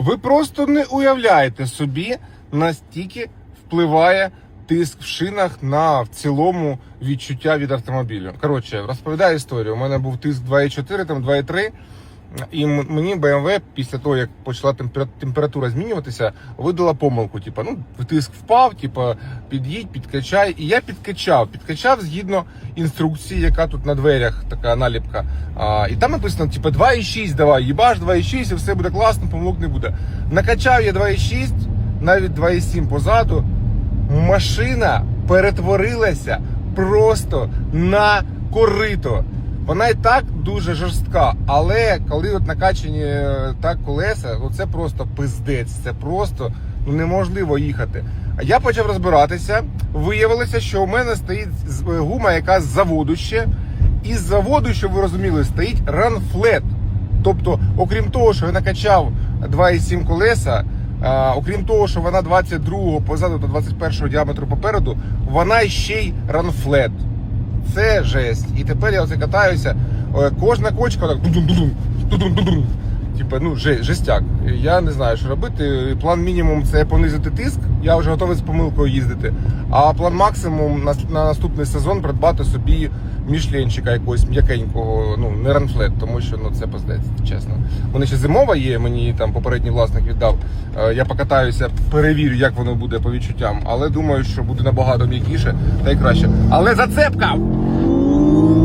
Ви просто не уявляєте собі, настільки впливає тиск в шинах на в цілому відчуття від автомобілю. Коротше, розповідаю історію. У мене був тиск 2,4, там 2,3. І мені BMW після того, як почала темпера- температура змінюватися, видала помилку. Типа, ну тиск впав, типа під'їдь, підкачай. І я підкачав. Підкачав згідно інструкції, яка тут на дверях така наліпка. А, і там написано, типа 2,6 давай, їбаш 2,6 і все буде класно, помилок не буде. Накачав я 2,6, навіть 2,7 позаду. Машина перетворилася просто на корито. Вона і так дуже жорстка, але коли от накачані е, так колеса, це просто пиздець. Це просто ну, неможливо їхати. А я почав розбиратися. Виявилося, що у мене стоїть е, гума, яка з заводу ще. І з заводу, щоб ви розуміли, стоїть ранфлет. Тобто, окрім того, що я накачав 2,7 колеса, а, окрім того, що вона 22-го позаду та 21-го діаметру попереду, вона ще й ранфлет. Це жесть. І тепер я оце катаюся. е, Кожна кочка так. Типа, ну, жестяк. Я не знаю, що робити. План мінімум це понизити тиск. Я вже готовий з помилкою їздити. А план максимум на, на наступний сезон придбати собі мішленчика якогось м'якенького, ну не ранфлет, тому що ну це пиздець, чесно. Вони ще зимова є, мені там попередній власник віддав. Е, Я покатаюся, перевірю, як воно буде по відчуттям, але думаю, що буде набагато м'якіше та й краще. Але Ooh.